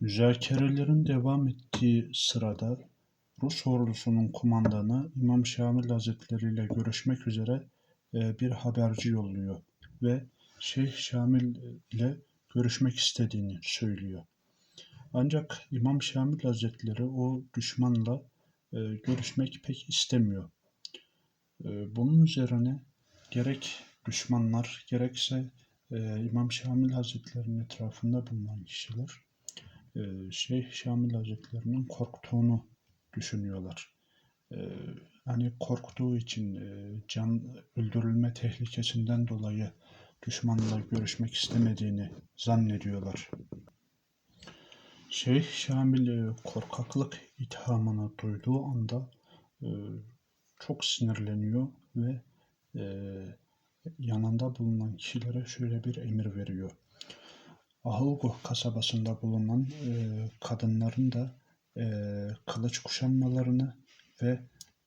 Müzakerelerin devam ettiği sırada Rus ordusunun kumandanı İmam Şamil Hazretleri ile görüşmek üzere e, bir haberci yolluyor ve Şeyh Şamil ile görüşmek istediğini söylüyor. Ancak İmam Şamil Hazretleri o düşmanla e, görüşmek pek istemiyor. E, bunun üzerine gerek düşmanlar gerekse İmam Şamil Hazretleri'nin etrafında bulunan kişiler Şeyh Şamil Hazretleri'nin korktuğunu düşünüyorlar. E, hani korktuğu için e, can öldürülme tehlikesinden dolayı düşmanla görüşmek istemediğini zannediyorlar. Şeyh Şamil e, korkaklık ithamını duyduğu anda e, çok sinirleniyor ve e, yanında bulunan kişilere şöyle bir emir veriyor. Ahılgoh kasabasında bulunan e, kadınların da e, kılıç kuşanmalarını ve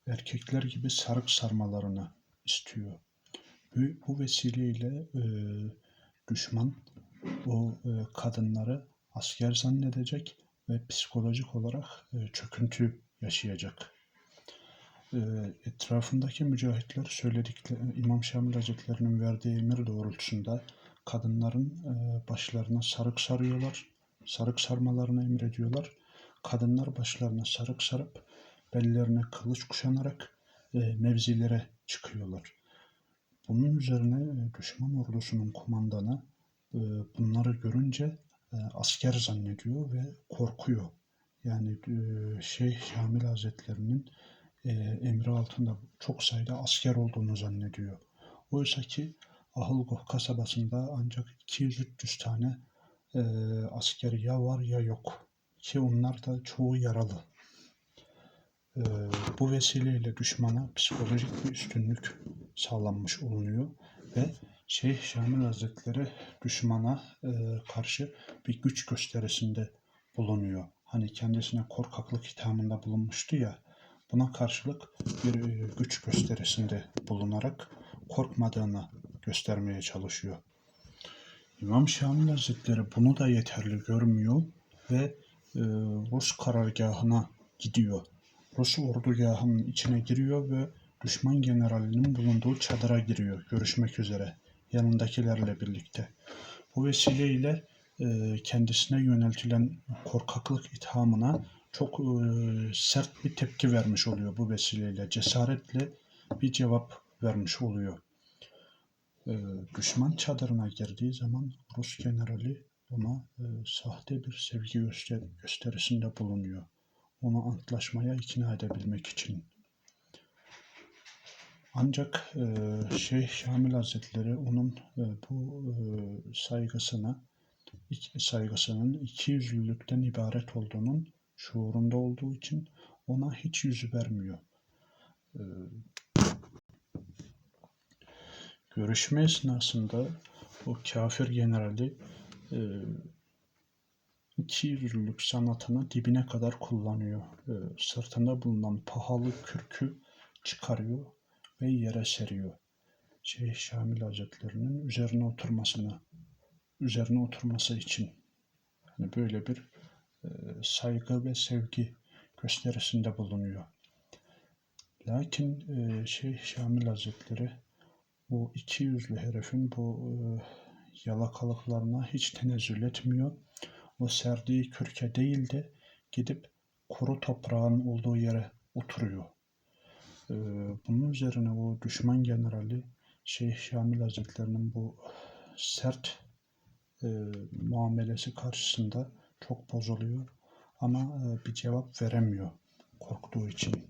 erkekler gibi sarık sarmalarını istiyor. Bu, bu vesileyle e, düşman o e, kadınları asker zannedecek ve psikolojik olarak e, çöküntü yaşayacak. E, etrafındaki mücahitler söyledikleri İmam Şamil Hazretleri'nin verdiği emir doğrultusunda kadınların e, başlarına sarık sarıyorlar. Sarık sarmalarını emrediyorlar. Kadınlar başlarına sarık sarıp bellerine kılıç kuşanarak e, mevzilere çıkıyorlar. Bunun üzerine e, düşman ordusunun kumandanı bunları görünce asker zannediyor ve korkuyor. Yani Şeyh Şamil Hazretleri'nin emri altında çok sayıda asker olduğunu zannediyor. Oysa ki Ahılgoh kasabasında ancak 200-300 tane e, asker ya var ya yok. Ki onlar da çoğu yaralı. E, bu vesileyle düşmana psikolojik bir üstünlük sağlanmış olunuyor ve Şeyh Şamil Hazretleri düşmana e, karşı bir güç gösterisinde bulunuyor. Hani kendisine korkaklık ithamında bulunmuştu ya, buna karşılık bir e, güç gösterisinde bulunarak korkmadığını göstermeye çalışıyor. İmam Şamil Hazretleri bunu da yeterli görmüyor ve e, Rus karargahına gidiyor. Rus ordugahının içine giriyor ve düşman generalinin bulunduğu çadıra giriyor görüşmek üzere yanındakilerle birlikte. Bu vesileyle e, kendisine yöneltilen korkaklık ithamına çok e, sert bir tepki vermiş oluyor bu vesileyle. Cesaretle bir cevap vermiş oluyor. E, düşman çadırına girdiği zaman Rus generali ona e, sahte bir sevgi göster gösterisinde bulunuyor. Onu antlaşmaya ikna edebilmek için. Ancak e, Şeyh Şamil Hazretleri onun e, bu e, saygısına saygısının iki yüzlülükten ibaret olduğunun şuurunda olduğu için ona hiç yüzü vermiyor. E, görüşme esnasında o kafir generali e, iki yüzlülük sanatını dibine kadar kullanıyor. E, sırtında bulunan pahalı kürkü çıkarıyor ve yere seriyor. Şeyh Şamil Hazretleri'nin üzerine oturmasını, üzerine oturması için. Yani böyle bir e, saygı ve sevgi gösterisinde bulunuyor. Lakin e, Şeyh Şamil Hazretleri bu iki yüzlü herifin bu e, yalakalıklarına hiç tenezzül etmiyor. O serdiği kürke değil de gidip kuru toprağın olduğu yere oturuyor. Ee, bunun üzerine o düşman generali Şeyh Şamil Hazretleri'nin bu sert e, muamelesi karşısında çok bozuluyor ama e, bir cevap veremiyor korktuğu için.